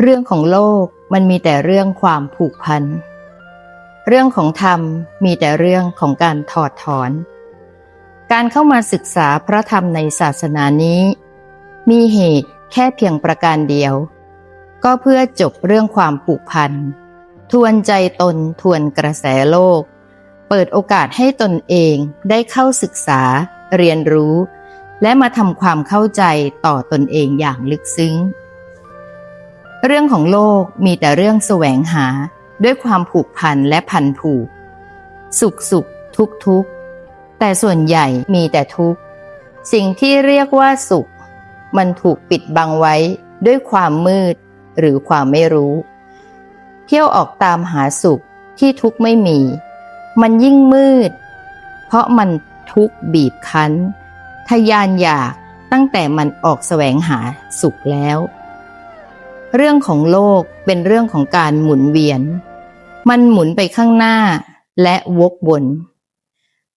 เรื่องของโลกมันมีแต่เรื่องความผูกพัน เรื่องของธรรมมีแต่เรื่องของการถอดถอน การเข้ามาศึกษาพระธรรมในศาสนานี้ มีเหตุแค่เพียงประการเดียว ก็เพื่อจบเรื่องความผูกพัน ทวนใจตนทวนกระแสโลก เปิดโอกาสให้ตนเองได้เข้าศึกษา เรียนรู้ และมาทำความเข้าใจต่อตนเองอย่างลึกซึ้ง เรื่องของโลกมีแต่เรื่องแสวงหาด้วยความผูกพันและพันผูก สุขสุขทุกทุกแต่ส่วนใหญ่มีแต่ทุกข์ สิ่งที่เรียกว่าสุข มันถูกปิดบังไว้ด้วยความมืดหรือความไม่รู้ เที่ยวออกตามหาสุขที่ทุกไม่มี มันยิ่งมืด เพราะมันทุกบีบคั้น ทยานอยากตั้งแต่มันออกแสวงหาสุขแล้ว เรื่องของโลกเป็นเรื่องของการหมุนเวียน มันหมุนไปข้างหน้าและวกวน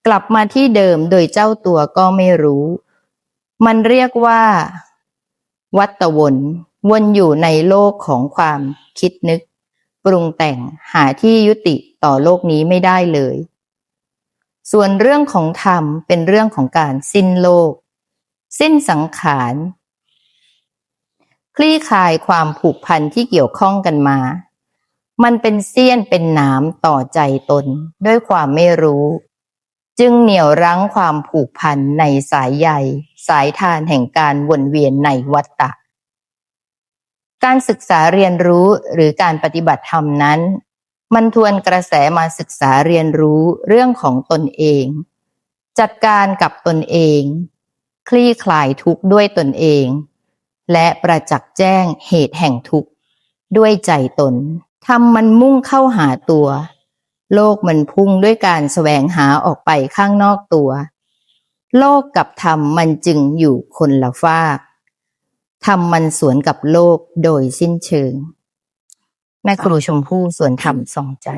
กลับมาที่เดิมโดยเจ้าตัวก็ไม่รู้ มันเรียกว่า วัตวนวนอยู่ในโลกของความคิดนึก ปรุงแต่งหาที่ยุติต่อโลกนี้ไม่ได้เลย ส่วนเรื่องของธรรมเป็นเรื่องของการสิ้นโลก สิ้นสังขาร คลี่คลายความผูกพันที่เกี่ยวข้องกันมา มันเป็นเสี้ยนเป็นหนามต่อใจตนด้วยความไม่รู้ จึงเหนี่ยวรั้งความผูกพันในสายใยสายทานแห่งการวนเวียนในวัฏฏะการศึกษาเรียนรู้หรือการปฏิบัติธรรมนั้น มันทวนกระแสมาศึกษาเรียนรู้เรื่องของตนเอง จัดการกับตนเอง คลี่คลายทุกข์ด้วยตนเอง และประจักษ์แจ้งเหตุแห่งทุกข์ ด้วยใจตนทำมันมุ่งเข้าหาตัว โลกมันพุ่งด้วยการแสวงหาออกไปข้างนอกตัว โลกกับธรรมมันจึงอยู่คนละฟากธรรมมันสวนกับโลกโดยสิ้นเชิง แม่ครูชมพู่สวนธรรมสองใจ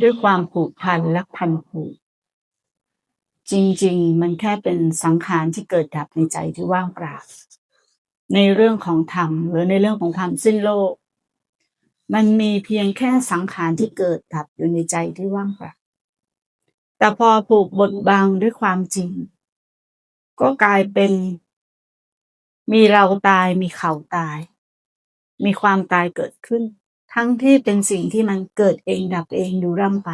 ด้วยความผูกพันและพันผูก จริง ๆ มันแค่เป็นสังขารที่เกิดดับในใจที่ว่างเปล่าในเรื่องของธรรมหรือในเรื่องของความสิ้นโลก มันมีเพียงแค่สังขารที่เกิดดับอยู่ในใจที่ว่างเปล่าแต่พอผูกบดบังด้วยความจริง ก็กลายเป็น มีเราตายมีเขาตาย มีความตายเกิดขึ้น ทั้งที่เป็นสิ่งที่มันเกิดเองดับเองอยู่ร่ำไป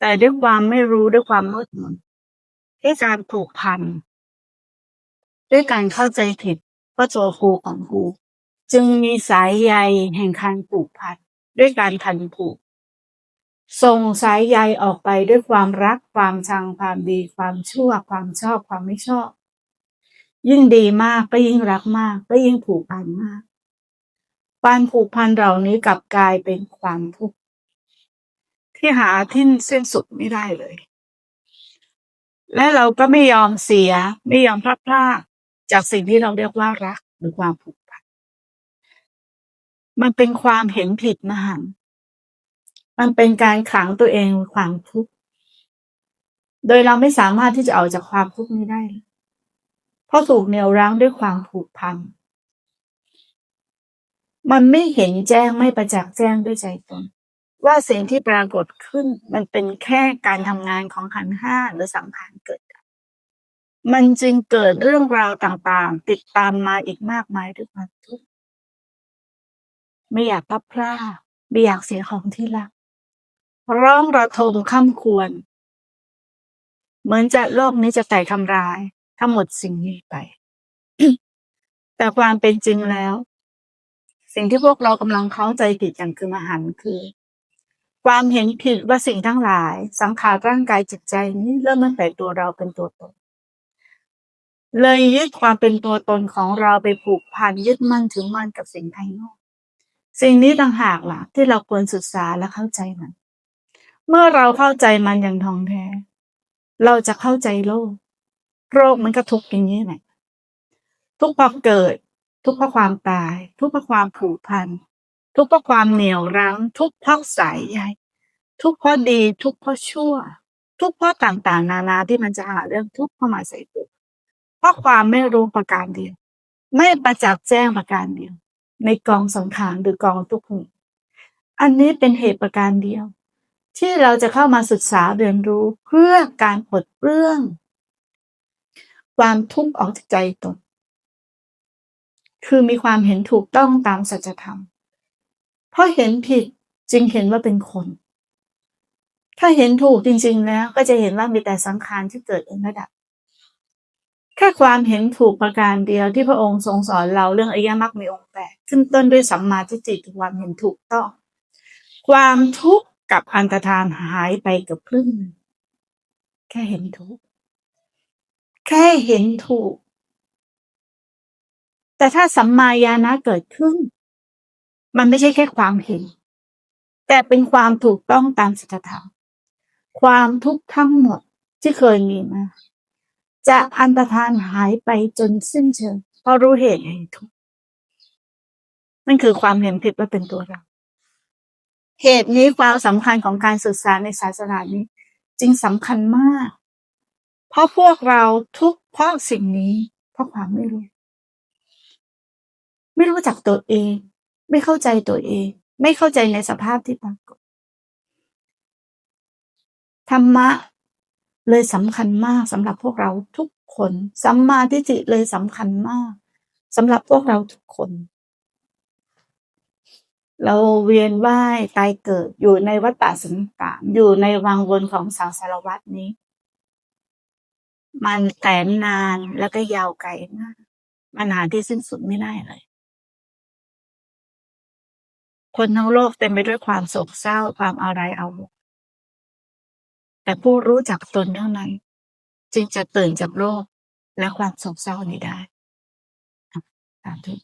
แต่ด้วยความไม่รู้ด้วยความมืดมน ด้วยการผูกพันด้วยการเข้าใจผิดว่าตัวกูของกูจึงมีสายใยแห่งการผูกพันด้วยการพันผูกส่งสายใยออกไปด้วยความรักความชังความดี ความชั่ว ความชอบความไม่ชอบ ยิ่งดีมากก็ยิ่งรักมาก ก็ยิ่งผูกพันมากการผูกพันเหล่านี้กลับกลายเป็นความทุกข์ที่หาที่สิ้นสุดไม่ได้เลย และเราก็ไม่ยอมเสีย ไม่ยอมพลาดพลาดจากสิ่งที่เราเรียกว่ารักหรือความผูกพัน มันเป็นความเห็นผิดนะฮะมันเป็นการขังตัวเองความทุกข์ โดยเราไม่สามารถที่จะออกจากความทุกข์นี้ได้เลยเพราะถูกเหนี่ยวรั้งด้วยความผูกพัน มันไม่เห็นแจ้งไม่ประจักษ์แจ้งด้วยใจตน ว่าสิ่งที่ปรากฏขึ้น มันเป็นแค่การทำงานของขันห้าหรือสังขารเกิด มันจึงเกิดเรื่องราวต่างๆ ติดตามมาอีกมากมายด้วยความทุกข์ไม่อยากพลับพลาดไม่อยากเสียของที่รัก ร้องระทมข้ามควร เหมือนจะโลกนี้จะแตกทำลายทั้งหมดสิ่งนี้ไป แต่ความเป็นจริงแล้ว สิ่งที่พวกเรากำลังเข้าใจผิดอย่างคือมหันคือ ความเห็นผิดว่าสิ่งทั้งหลาย สังขารร่างกายจิตใจนี้เริ่มตั้งแต่ตัวเราเป็นตัวตน เลยยึดความเป็นตัวตนของเราไปผูกพันยึดมั่นถือมั่นกับสิ่งภายนอกสิ่งนี้ต่างหากล่ะ ที่เราควรศึกษาและเข้าใจมัน เมื่อเราเข้าใจมันอย่างท่องแท้ เราจะเข้าใจโลก โรคมันก็ทุกข์อย่างนี้แหละทุกข์เพราะเกิด ทุกข์เพราะความตาย ทุกข์เพราะความผูกพัน ทุกข์เพราะความเหนี่ยวรั้ง ทุกข์เพราะสายใยทุกข์เพราะดี ทุกข์เพราะชั่ว ทุกข์เพราะต่างๆ นานาที่มันจะหาเรื่องทุกข์เข้ามาใส่ตัวเพราะความไม่รู้ประการเดียว ไม่ประจักษ์แจ้งประการเดียว ในกองสังขารหรือกองทุกข์นี้อันนี้เป็นเหตุประการเดียว ที่เราจะเข้ามาศึกษาเรียนรู้เพื่อการปลดเปลื้อง ความทุกข์ออกจากใจตน คือมีความเห็นถูกต้องตามสัจธรรม เพราะเห็นผิดจึงเห็นว่าเป็นคน ถ้าเห็นถูกจริง ๆ แล้ว ก็จะเห็นว่ามีแต่สังขารที่เกิดเองระดับ แค่ความเห็นถูกประการเดียวที่พระองค์ทรงสอนเราเรื่องอริยมรรคมีองค์แปดขึ้นต้นด้วยสัมมาทิฏฐิความเห็นถูกต้อง ความทุกข์กับอันตรธานหายไปเกับครึ่งแค่เห็นถูก แค่เห็นถูก แต่ถ้าสัมมาญาณะเกิดขึ้น มันไม่ใช่แค่ความเห็น แต่เป็นความถูกต้องตามสัจธรรมความทุกข์ทั้งหมดที่เคยมีมา จะอันตรธานหายไปจนสิ้นเชิงเพราะรู้เหตุแห่งทุกข์นั่นคือความเห็นผิดว่าเป็นตัวเรา เหตุนี้ความสำคัญของการศึกษาในศาสนานี้ จึงสำคัญมาก เพราะพวกเราทุกข์เพราะสิ่งนี้ เพราะความไม่รู้ ไม่รู้จักตัวเอง ไม่เข้าใจตัวเอง ไม่เข้าใจในสภาพที่ปรากฏธรรมะเลยสำคัญมากสำหรับพวกเราทุกคนสัมมาทิฏฐิเลยสำคัญมากสำหรับพวกเราทุกคน เราเวียนว่ายตายเกิดอยู่ในวัฏฏะสังขารอยู่ในวังวนของสังสารวัฏนี้ มันแสนนานแล้วก็ยาวไกลมากมันหาที่สิ้นสุดไม่ได้เลย คนทั้งโลกเต็มไปด้วยความโศกเศร้าความอะไรเอาหมดแต่ผู้รู้จักตนเท่านั้น จึงจะตื่นจากโลกและความโศกเศร้านี้ได้สาธุ